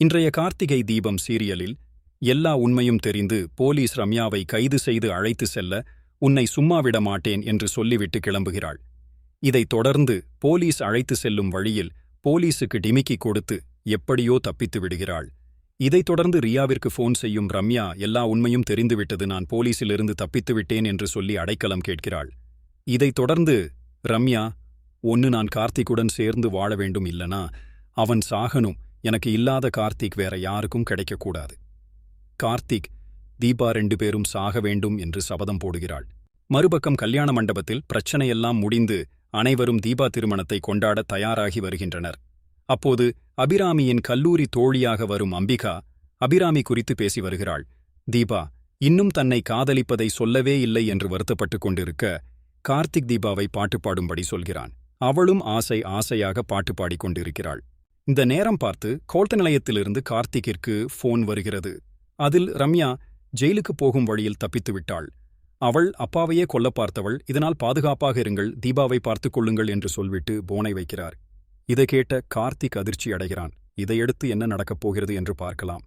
இன்றைய கார்த்திகை தீபம் சீரியலில் எல்லா உண்மையும் தெரிந்து போலீஸ் ரம்யாவை கைது செய்து அழைத்து செல்ல உன்னை சும்மா விட மாட்டேன் என்று சொல்லிவிட்டு கிளம்புகிறாள். இதைத் தொடர்ந்து போலீஸ் அழைத்து செல்லும் வழியில் போலீசுக்கு டிமிக்கி கொடுத்து எப்படியோ தப்பித்து விடுகிறாள். இதைத் தொடர்ந்து ரியாவிற்கு ஃபோன் செய்யும் ரம்யா எல்லா உண்மையும் தெரிந்துவிட்டது நான் போலீசிலிருந்து தப்பித்து விட்டேன் என்று சொல்லி அடைக்கலம் கேட்கிறாள். இதைத் தொடர்ந்து ரம்யா ஒன்னு நான் கார்த்திக்குடன் சேர்ந்து வாழ வேண்டும் இல்லனா அவன் சாகனும் எனக்கு இல்லாத கார்த்திக் வேற யாருக்கும் கிடைக்கக்கூடாது. கார்த்திக் தீபா ரெண்டு பேரும் சாக வேண்டும் என்று சபதம் போடுகிறாள். மறுபக்கம் கல்யாண மண்டபத்தில் பிரச்சனையெல்லாம் முடிந்து அனைவரும் தீபா திருமணத்தை கொண்டாட தயாராகி வருகின்றனர். அப்போது அபிராமியின் கல்லூரி தோழியாக வரும் அம்பிகா அபிராமி குறித்து பேசி வருகிறாள். தீபா இன்னும் தன்னை காதலிப்பதை சொல்லவே இல்லை என்று வருத்தப்பட்டுக் கொண்டிருக்க கார்த்திக் தீபாவை பாட்டு பாடும்படி சொல்கிறான். அவளும் ஆசை ஆசையாக பாட்டு பாடிக் கொண்டிருக்கிறாள். இந்த நேரம் பார்த்து கோல்த்த நிலையத்திலிருந்து கார்த்திக்கிற்கு ஃபோன் வருகிறது. அதில் ரம்யா ஜெயிலுக்கு போகும் வழியில் தப்பித்து விட்டாள். அவள் அப்பாவையே கொல்ல பார்த்தவள் இதனால் பாதுகாப்பாக இருங்கள் தீபாவை பார்த்துக் கொள்ளுங்கள் என்று சொல்விட்டு போனை வைக்கிறார். இதை கேட்ட கார்த்திக் அதிர்ச்சி அடைகிறான். இதையடுத்து என்ன நடக்கப் போகிறது என்று பார்க்கலாம்.